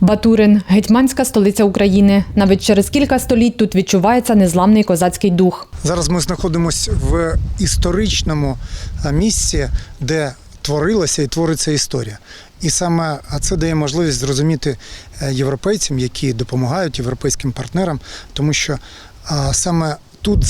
Батурин гетьманська столиця України. Навіть через кілька століть тут відчувається незламний козацький дух. Зараз ми знаходимося в історичному місці, де творилася і твориться історія. І саме це дає можливість зрозуміти е, європейцям, які допомагають європейським партнерам, тому що саме тут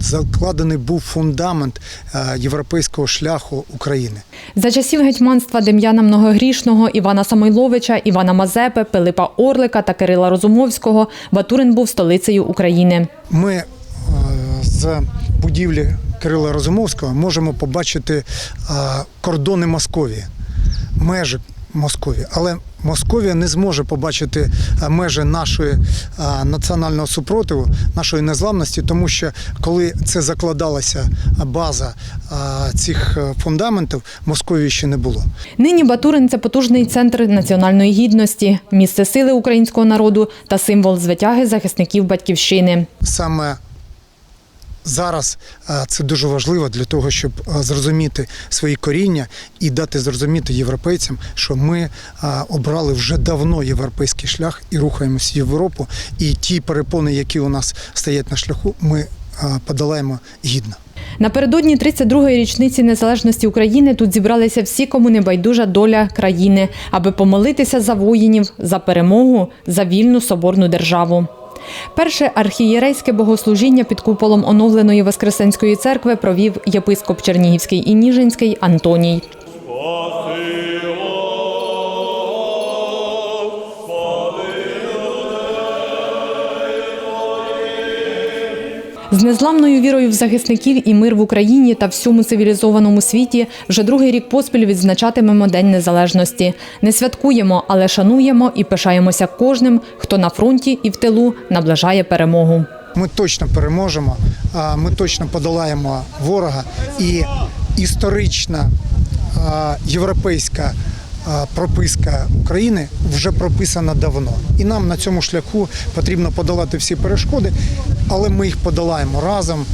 закладений був фундамент е, європейського шляху України. За часів гетьманства Дем'яна Многогрішного, Івана Самойловича, Івана Мазепи, Пилипа Орлика та Кирила Розумовського Батурин був столицею України. Ми е, з будівлі Кирила Розумовського можемо побачити е, кордони Московії, межі Московії. Але Московія не зможе побачити е, межі нашої е, національного супротиву, нашої незламності, тому що коли це закладалася база е, цих фундаментів, Московії ще не було. Нині Батурин це потужний центр національної гідності, місце сили українського народу та символ звитяги захисників батьківщини. саме зараз це дуже важливо для того, щоб зрозуміти свої коріння і дати зрозуміти європейцям, що ми обрали вже давно європейський шлях і рухаємось в Європу. І ті перепони, які у нас стоять на шляху, ми подолаємо гідно. Напередодні 32-ї річниці незалежності України тут зібралися всі, кому не байдужа доля країни, аби помолитися за воїнів, за перемогу, за вільну соборну державу. Перше архієрейське богослужіння під куполом оновленої Воскресенської церкви провів єпископ Чернігівський і Ніжинський Антоній. З незламною вірою в захисників і мир в Україні та всьому цивілізованому світі вже другий рік поспіль відзначатимемо День Незалежності. Не святкуємо, але шануємо і пишаємося кожним, хто на фронті і в тилу наближає перемогу. Ми точно переможемо, ми точно подолаємо ворога і історична європейська прописка України вже прописана давно. І нам на цьому шляху потрібно подолати всі перешкоди, але ми їх подолаємо разом